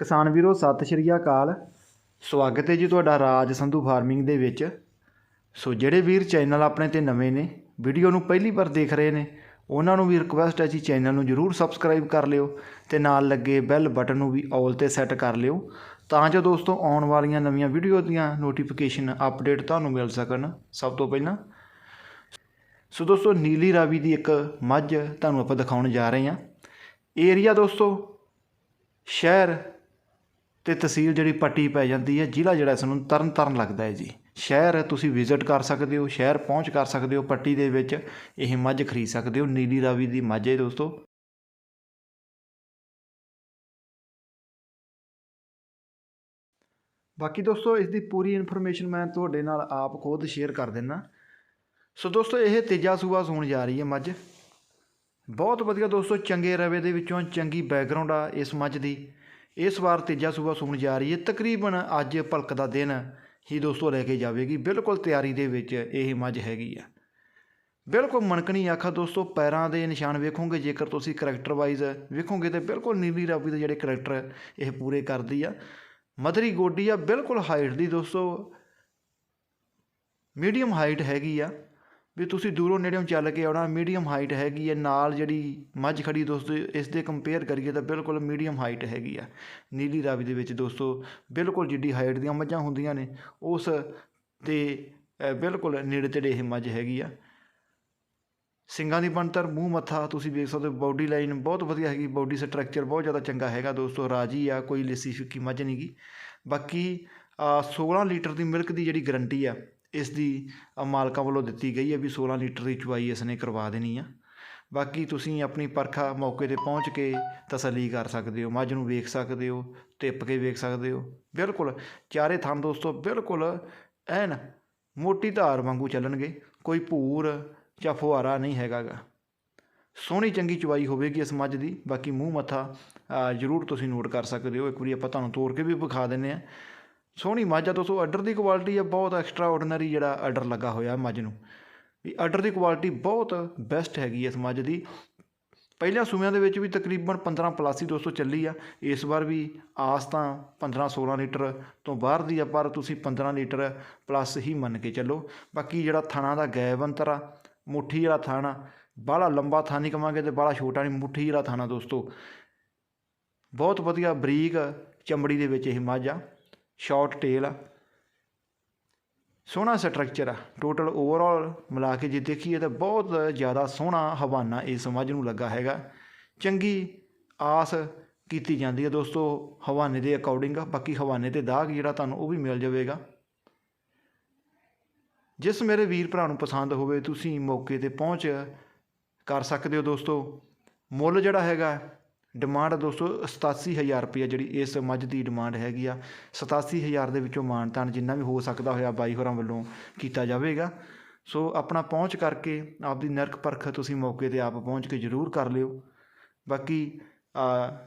ਕਿਸਾਨ ਵੀਰੋ, ਸਤਿ ਸ਼੍ਰੀ ਅਕਾਲ। ਸਵਾਗਤ ਹੈ ਜੀ ਤੁਹਾਡਾ ਰਾਜ ਸੰਧੂ ਫਾਰਮਿੰਗ ਦੇ ਵਿੱਚ। ਸੋ ਜਿਹੜੇ ਵੀਰ ਚੈਨਲ ਆਪਣੇ ਤੇ ਨਵੇਂ ਨੇ, ਵੀਡੀਓ ਨੂੰ ਪਹਿਲੀ ਵਾਰ ਦੇਖ ਰਹੇ ਨੇ, ਉਹਨਾਂ ਨੂੰ ਵੀ ਰਿਕੁਐਸਟ ਹੈ ਜੀ ਚੈਨਲ ਨੂੰ ਜਰੂਰ ਸਬਸਕ੍ਰਾਈਬ ਕਰ ਲਿਓ ਤੇ ਨਾਲ ਲੱਗੇ ਬੈਲ ਬਟਨ ਨੂੰ ਵੀ ਆਲ ਤੇ ਸੈੱਟ ਕਰ ਲਿਓ ਤਾਂ ਜੋ ਦੋਸਤੋ ਆਉਣ ਵਾਲੀਆਂ ਨਵੀਆਂ ਵੀਡੀਓ ਦੀਆਂ ਨੋਟੀਫਿਕੇਸ਼ਨ ਅਪਡੇਟ ਤੁਹਾਨੂੰ ਮਿਲ ਸਕਣ ਸਭ ਤੋਂ ਪਹਿਲਾਂ। ਸੋ ਦੋਸਤੋ ਨੀਲੀ ਰਾਵੀ ਦੀ ਇੱਕ ਮੱਝ ਤੁਹਾਨੂੰ ਆਪਾਂ ਦਿਖਾਉਣ ਜਾ ਰਹੇ ਹਾਂ। ਏਰੀਆ ਦੋਸਤੋ, ਸ਼ਹਿਰ ਅਤੇ ਤਹਿਸੀਲ ਜਿਹੜੀ ਪੱਟੀ ਪੈ ਜਾਂਦੀ ਹੈ, ਜ਼ਿਲ੍ਹਾ ਜਿਹੜਾ ਇਸ ਨੂੰ ਤਰਨ ਤਾਰਨ ਲੱਗਦਾ ਹੈ ਜੀ। ਸ਼ਹਿਰ ਤੁਸੀਂ ਵਿਜ਼ਿਟ ਕਰ ਸਕਦੇ ਹੋ, ਸ਼ਹਿਰ ਪਹੁੰਚ ਕਰ ਸਕਦੇ ਹੋ ਪੱਟੀ ਦੇ ਵਿੱਚ, ਇਹ ਮੱਝ ਖਰੀਦ ਸਕਦੇ ਹੋ, ਨੀਲੀ ਰਾਵੀ ਦੀ ਮੱਝ ਹੈ ਦੋਸਤੋ। ਬਾਕੀ ਦੋਸਤੋ, ਇਸ ਦੀ ਪੂਰੀ ਇਨਫੋਰਮੇਸ਼ਨ ਮੈਂ ਤੁਹਾਡੇ ਨਾਲ ਆਪ ਖੁਦ ਸ਼ੇਅਰ ਕਰ ਦਿੰਨਾ। ਸੋ ਦੋਸਤੋ, ਇਹ ਤੀਜਾ ਸੂਬਾ ਸੂਣ ਜਾ ਰਹੀ ਹੈ ਮੱਝ। ਬਹੁਤ ਵਧੀਆ ਦੋਸਤੋ, ਚੰਗੇ ਰਵੇ ਦੇ ਵਿੱਚੋਂ ਚੰਗੀ ਬੈਕਗ੍ਰਾਉਂਡ ਆ ਇਸ ਮੱਝ ਦੀ। ਇਸ ਵਾਰ ਤੀਜਾ ਸੂਆ ਸੂਣ ਜਾ ਰਹੀ ਹੈ। ਤਕਰੀਬਨ ਅੱਜ ਭਲਕ ਦਾ ਦਿਨ ਹੀ ਦੋਸਤੋ ਲੈ ਕੇ ਜਾਵੇਗੀ। ਬਿਲਕੁਲ ਤਿਆਰੀ ਦੇ ਵਿੱਚ ਇਹ ਮੱਝ ਹੈਗੀ ਆ। ਬਿਲਕੁਲ ਮਣਕਣੀ ਆਖਾ ਦੋਸਤੋ, ਪੈਰਾਂ ਦੇ ਨਿਸ਼ਾਨ ਵੇਖੋਗੇ। ਜੇਕਰ ਤੁਸੀਂ ਕਰੈਕਟਰ ਵਾਈਜ਼ ਵੇਖੋਗੇ ਤੇ ਬਿਲਕੁਲ ਨੀਲੀ ਰਾਵੀ ਦੇ ਜਿਹੜੇ ਕਰੈਕਟਰ ਇਹ ਪੂਰੇ ਕਰਦੀ ਆ। ਮਦਰੀ ਗੋਡੀ ਆ, ਬਿਲਕੁਲ ਹਾਈਟ ਦੀ ਦੋਸਤੋ। ਮੀਡੀਅਮ ਹਾਈਟ ਹੈਗੀ ਆ। ਵੀ ਤੁਸੀਂ ਦੂਰੋਂ ਨੇੜਿਓਂ ਚੱਲ ਕੇ ਆਉਣਾ ਮੀਡੀਅਮ ਹਾਈਟ ਹੈਗੀ ਹੈ ਨਾਲ ਜਿਹੜੀ ਮੱਝ ਖੜੀ ਦੋਸਤੋ ਇਸ ਦੇ ਕੰਪੇਅਰ ਕਰੀਏ ਤਾਂ ਬਿਲਕੁਲ ਮੀਡੀਅਮ ਹਾਈਟ ਹੈਗੀ ਆ। ਨੀਲੀ ਰਾਵੀ ਦੇ ਵਿੱਚ ਦੋਸਤੋ ਬਿਲਕੁਲ ਜਿੱਡੀ ਹਾਈਟ ਦੀਆਂ ਮੱਝਾਂ ਹੁੰਦੀਆਂ ਨੇ ਉਸ ਤੇ ਬਿਲਕੁਲ ਨੇੜੇ ਤੇੜੇ ਇਹ ਮੱਝ ਹੈਗੀ ਆ। ਸਿੰਗਾਂ ਦੀ ਬਣਤਰ ਮੂੰਹ ਮੱਥਾ ਤੁਸੀਂ ਵੇਖ ਸਕਦੇ ਹੋ ਬਾਡੀ ਲਾਈਨ ਬਹੁਤ ਵਧੀਆ ਹੈਗੀ ਬਾਡੀ ਸਟਰਕਚਰ ਬਹੁਤ ਜ਼ਿਆਦਾ ਚੰਗਾ ਹੈਗਾ ਦੋਸਤੋ ਰਾਜੀ ਆ ਕੋਈ ਲਿੱਸੀ ਫਿੱਕੀ ਮੱਝ ਨਹੀਂਗੀ ਬਾਕੀ ਅ, 16 ਲੀਟਰ ਦੀ ਮਿਲਕ ਦੀ ਜਿਹੜੀ ਗਰੰਟੀ ਆ ਇਸ ਦੀ ਮਾਲਕਾਂ ਵੱਲੋਂ ਦਿੱਤੀ ਗਈ ਹੈ ਵੀ 16 ਲੀਟਰ ਦੀ ਚੁਆਈ ਇਸ ਨੇ ਕਰਵਾ ਦੇਣੀ ਆ। ਬਾਕੀ ਤੁਸੀਂ ਆਪਣੀ ਪਰਖਾ ਮੌਕੇ ਤੇ ਪਹੁੰਚ ਕੇ ਤਸੱਲੀ ਕਰ ਸਕਦੇ ਹੋ, ਮੱਝ ਨੂੰ ਵੇਖ ਸਕਦੇ ਹੋ, ਟਿੱਪ ਕੇ ਵੇਖ ਸਕਦੇ ਹੋ। ਬਿਲਕੁਲ, ਚਾਰੇ ਥਣ ਦੋਸਤੋ, ਬਿਲਕੁਲ ਐਨ ਮੋਟੀ ਧਾਰ ਵਾਂਗੂ ਚੱਲਣਗੇ, ਕੋਈ ਭੂਰ ਜਾਂ ਫੁਹਾਰਾ ਨਹੀਂ ਹੈਗਾਗਾ। ਸੋਹਣੀ ਚੰਗੀ ਚਵਾਈ ਹੋਵੇਗੀ ਇਸ ਮੱਝ ਦੀ, ਬਾਕੀ ਮੂੰਹ ਮੱਥਾ ਜ਼ਰੂਰ ਤੁਸੀਂ ਨੋਟ ਕਰ ਸਕਦੇ ਹੋ। ਇੱਕ ਵਾਰੀ ਆਪਾਂ ਤੁਹਾਨੂੰ ਤੋੜ ਕੇ ਵੀ ਵਿਖਾ ਦਿੰਨੇ ਆ ਸੋਹਣੀ ਮੱਝ ਆ, ਦੋਸਤੋ ਆਰਡਰ ਦੀ ਕੁਆਲਿਟੀ ਆ, ਬਹੁਤ ਐਕਸਟਰਾ ਆਰਡੀਨਰੀ ਜਿਹੜਾ ਆਰਡਰ ਲੱਗਾ ਹੋਇਆ ਮੱਝ ਨੂੰ। ਵੀ ਆਰਡਰ ਦੀ ਕੁਆਲਿਟੀ ਬਹੁਤ ਬੈਸਟ ਹੈਗੀ ਇਸ ਮੱਝ ਦੀ। ਪਹਿਲਿਆਂ ਸੂਮਿਆਂ ਦੇ ਵਿੱਚ ਵੀ ਤਕਰੀਬਨ 15 ਪਲੱਸ ਹੀ ਦੋਸਤੋ ਚੱਲੀ ਆ। ਇਸ ਵਾਰ ਵੀ ਆਸ ਤਾਂ 15 16 ਲੀਟਰ ਤੋਂ ਬਾਹਰ ਦੀ ਆ, ਪਰ ਤੁਸੀਂ 15 ਲੀਟਰ ਪਲੱਸ ਹੀ ਮੰਨ ਕੇ ਚੱਲੋ। ਬਾਕੀ ਜਿਹੜਾ ਥਣਾ ਦਾ ਗੈਬ ਅੰਤਰ ਆ, ਮੁੱਠੀ ਜਿਹੜਾ ਥਾਣਾ ਬਾਹਲਾ ਲੰਬਾ ਥਾਂ ਨਹੀਂ ਕਵਾਂਗੇ ਤੇ ਬਾਹਲਾ ਛੋਟਾ ਨਹੀਂ, ਮੁੱਠੀ ਜਿਹੜਾ ਥਾਣਾ ਦੋਸਤੋ। ਬਹੁਤ ਵਧੀਆ ਬਰੀਕ ਚਮੜੀ ਦੇ ਵਿੱਚ ਇਹ ਮੱਝ ਆ। ਸ਼ਾਰਟ ਟੇਲ ਆ। ਸੋਹਣਾ ਸਟਰਕਚਰ ਆ। ਟੋਟਲ ਓਵਰਆਲ ਮਿਲਾ ਕੇ ਜੇ ਦੇਖੀਏ ਤਾਂ ਬਹੁਤ ਜ਼ਿਆਦਾ ਸੋਹਣਾ ਹਵਾਨਾ ਇਸ ਮੱਝ ਨੂੰ ਲੱਗਾ ਹੈਗਾ। ਚੰਗੀ ਆਸ ਕੀਤੀ ਜਾਂਦੀ ਹੈ ਦੋਸਤੋ, ਹਵਾਨੇ ਦੇ ਅਕੋਰਡਿੰਗ ਬਾਕੀ ਹਵਾਨੇ ਤੇ ਦਾਗ ਜਿਹੜਾ ਤੁਹਾਨੂੰ ਉਹ ਵੀ ਮਿਲ ਜਾਵੇਗਾ। ਜਿਸ ਮੇਰੇ ਵੀਰ ਭਰਾ ਨੂੰ ਪਸੰਦ ਹੋਵੇ, ਤੁਸੀਂ ਮੌਕੇ ਤੇ ਪਹੁੰਚ ਕਰ ਸਕਦੇ ਹੋ ਦੋਸਤੋ। ਮੁੱਲ ਜਿਹੜਾ ਹੈਗਾ ਡਿਮਾਂਡ ਦੋਸਤੋ 87000 ਰੁਪਏ ਜਿਹੜੀ ਇਸ ਮੱਝ ਦੀ ਡਿਮਾਂਡ ਹੈਗੀ ਆ। 87000 ਦੇ ਵਿੱਚੋਂ ਮਾਨਤਾਨ ਜਿੰਨਾ ਵੀ ਹੋ ਸਕਦਾ ਹੋਇਆ ਬਾਈ ਹੋਰਾਂ ਵੱਲੋਂ ਕੀਤਾ ਜਾਵੇਗਾ। ਸੋ ਆਪਣਾ ਪਹੁੰਚ ਕਰਕੇ ਆਪਦੀ ਨਰਕ ਪਰਖ ਤੁਸੀਂ ਮੌਕੇ ਤੇ ਆਪ ਪਹੁੰਚ ਕੇ ਜ਼ਰੂਰ ਕਰ ਲਿਓ। ਬਾਕੀ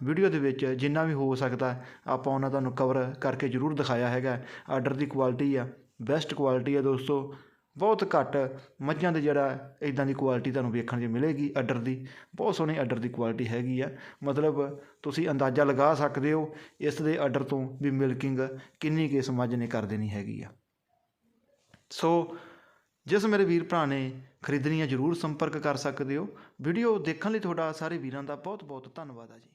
ਵੀਡੀਓ ਦੇ ਵਿੱਚ ਜਿੰਨਾ ਵੀ ਹੋ ਸਕਦਾ, ਆਪਾਂ ਉਹਨਾਂ ਤੁਹਾਨੂੰ ਕਵਰ ਕਰਕੇ ਜ਼ਰੂਰ ਦਿਖਾਇਆ ਹੈਗਾ। ਆਰਡਰ ਦੀ ਕੁਆਲਿਟੀ ਆ ਬੈਸਟ ਕੁਆਲਿਟੀ ਆ ਦੋਸਤੋ। ਬਹੁਤ ਘੱਟ ਮੱਝਾਂ ਦੇ ਜਿਹੜਾ ਇਦਾਂ ਦੀ ਕੁਆਲਿਟੀ ਤੁਹਾਨੂੰ ਵੇਖਣ 'ਚ ਮਿਲੇਗੀ ਆਰਡਰ ਦੀ। ਬਹੁਤ ਸੋਹਣੀ ਆਰਡਰ ਦੀ ਕੁਆਲਿਟੀ ਹੈਗੀ ਆ। ਮਤਲਬ ਤੁਸੀਂ ਅੰਦਾਜ਼ਾ ਲਗਾ ਸਕਦੇ ਹੋ ਇਸ ਦੇ ਆਰਡਰ ਤੋਂ ਵੀ ਮਿਲਕਿੰਗ ਕਿੰਨੀ ਕਿਸ ਮੱਝ ਨੇ ਕਰ ਦੇਣੀ ਹੈਗੀ ਆ। ਸੋ ਜਿਸ ਮੇਰੇ ਵੀਰ ਭਰਾ ਨੇ ਖਰੀਦਣੀ ਹੈ ਜਰੂਰ ਸੰਪਰਕ ਕਰ ਸਕਦੇ ਹੋ। ਵੀਡੀਓ ਦੇਖਣ ਲਈ ਤੁਹਾਡਾ ਸਾਰੇ ਵੀਰਾਂ ਦਾ ਬਹੁਤ ਬਹੁਤ ਧੰਨਵਾਦ ਆ ਜੀ।